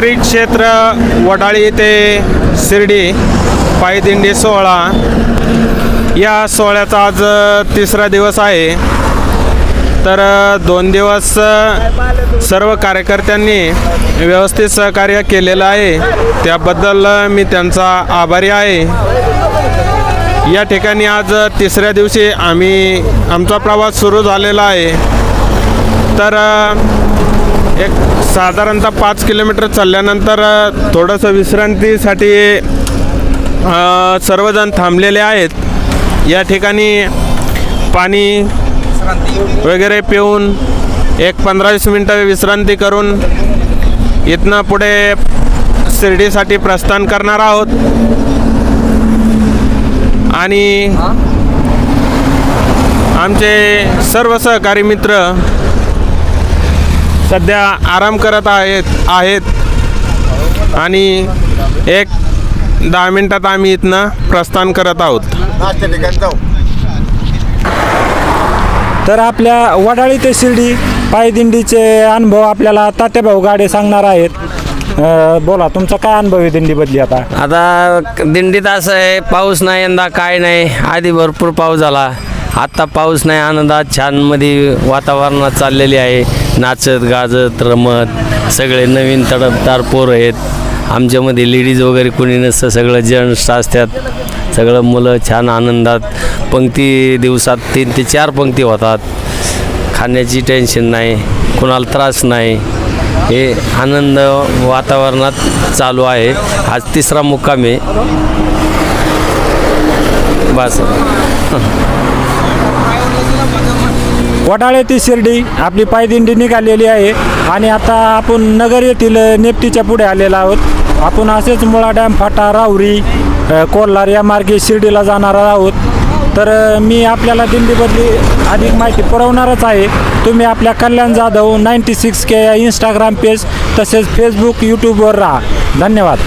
श्री क्षेत्र वडाळी ते शिर्डी पायदिंडी सोहळा. या सोहळ्याचा आज तिसरा दिवस आहे. तर दोन दिवस सर्व कार्यकर्त्यांनी व्यवस्थित सहकार्य केलेलं आहे. त्याबद्दल मी त्यांचा आभारी आहे. या ठिकाणी आज तिसऱ्या दिवशी आम्ही आमचा प्रवास सुरू झालेला आहे. तर एक साधारणतः पाच किलोमीटर चालल्यानंतर थोडंसं विश्रांतीसाठी सर्वजण थांबलेले आहेत. या ठिकाणी पाणी वगैरे पिऊन एक पंधरा वीस मिनटं विश्रांती करून इथनं पुढे शिर्डीसाठी प्रस्थान करणार आहोत. आणि आमचे सर्व सहकारी मित्र सध्या आराम करत आहेत आहेत. आणि एक दहा मिनटात आम्ही इथनं प्रस्थान करत आहोत. तर आपल्या वडाळी ते शिर्डी पायदिंडीचे अनुभव आपल्याला तात्याभाऊ गाडे सांगणार आहेत. बोला तुमचा काय अनुभव आहे दिंडीबदली आता? आता दिंडीत असं आहे पाऊस नाही यंदा काय नाही. आधी भरपूर पाऊस झाला. आत्ता पाऊस नाही आनंदात छानमध्ये वातावरणात चाललेली आहे. नाचत गाजत रमत सगळे नवीन तडपदार पोरं आहेत. आमच्यामध्ये लेडीज वगैरे कोणी नसतं सगळं जेंट्स असतात. सगळं मुलं छान आनंदात. पंक्ती दिवसात तीन ते चार पंक्ती होतात. खाण्याची टेन्शन नाही कुणाला त्रास नाही. हे आनंद वातावरणात चालू आहे. आज तिसरा मुक्काम आहे. बस. वडाळे ती शिर्डी आपली पायदिंडी निघालेली आहे. आणि आता आपण नगर येथील नेपटीच्या पुढे आलेलो आहोत. आपण असेच मुळा डॅम फाटा राहुरी कोल्हार या मार्गे शिर्डीला जाणार आहोत. तर मी आपल्याला दिंडीबद्दल अधिक माहिती पुरवणारच आहे. तुम्ही आपल्या Kalyan Jadhav ninety six K या इंस्टाग्राम पेज तसेच फेसबुक यूट्यूबवर राहा. धन्यवाद.